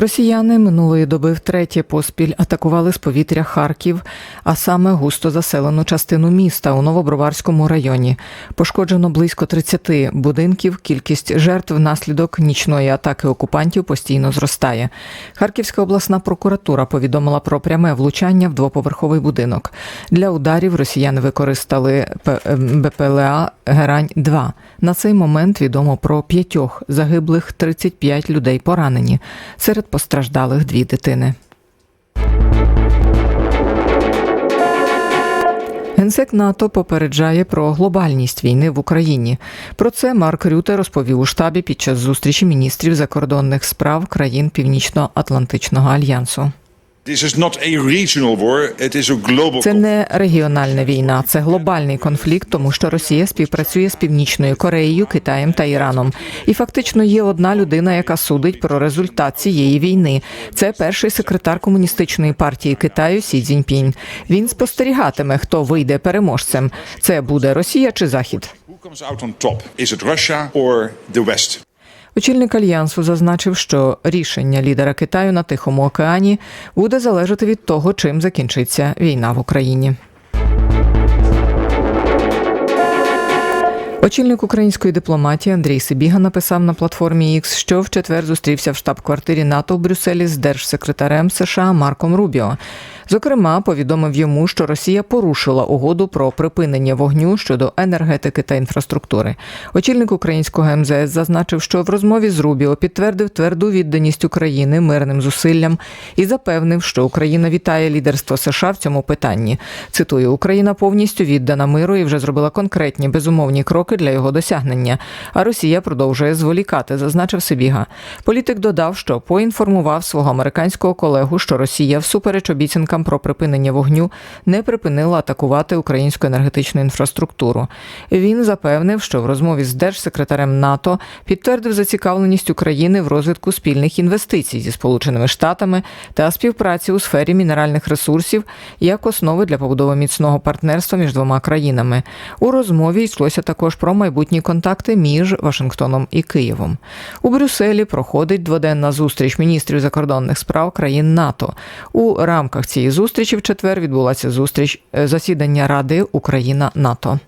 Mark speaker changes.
Speaker 1: Росіяни минулої доби втретє поспіль атакували з повітря Харків, а саме густо заселену частину міста у Новоброварському районі. Пошкоджено близько 30 будинків. Кількість жертв внаслідок нічної атаки окупантів постійно зростає. Харківська обласна прокуратура повідомила про пряме влучання в двоповерховий будинок. Для ударів росіяни використали ем, БПЛА Герань 2 На цей момент відомо про п'ятьох загиблих 35 людей поранені. Серед постраждалих дві дитини. Генсек НАТО попереджає про глобальність війни в Україні. Про це Марк Рюте розповів у штабі під час зустрічі міністрів закордонних справ країн Північно-Атлантичного альянсу. Це не регіональна війна, це глобальний конфлікт, тому що Росія співпрацює з Північною Кореєю, Китаєм та Іраном. І фактично є одна людина, яка судить про результат цієї війни. Це перший секретар комуністичної партії Китаю Сі Цзіньпінь. Він спостерігатиме, хто вийде переможцем. Це буде Росія чи Захід.
Speaker 2: Who comes out on top? Is it Russia or the West?
Speaker 1: Очільник альянсу зазначив, що рішення лідера Китаю на Тихому океані буде залежати від того, чим закінчиться війна в Україні. Очільник української дипломатії Андрій Сибіга написав на платформі X, що в четвер зустрівся в штаб-квартирі НАТО в Брюсселі з держсекретарем США Марком Рубіо. Зокрема, повідомив йому, що Росія порушила угоду про припинення вогню щодо енергетики та інфраструктури. Очільник українського МЗС зазначив, що в розмові з Рубіо підтвердив тверду відданість України мирним зусиллям і запевнив, що Україна вітає лідерство США в цьому питанні. Цитую: Україна повністю віддана миру і вже зробила конкретні безумовні кроки для його досягнення. А Росія продовжує зволікати, зазначив Сибіга. Політик додав, що поінформував свого американського колегу, що Росія, всупереч обіцянкам про припинення вогню, не припинила атакувати українську енергетичну інфраструктуру. Він запевнив, що в розмові з держсекретарем НАТО підтвердив зацікавленість України в розвитку спільних інвестицій зі Сполученими Штатами та співпраці у сфері мінеральних ресурсів як основи для побудови міцного партнерства між двома країнами. У розмові йшлося також про майбутні контакти між Вашингтоном і Києвом. У Брюсселі проходить дводенна зустріч міністрів закордонних справ країн НАТО. У рамках цієї зустрічі в четвер відбулася зустріч е, засідання Ради Україна НАТО.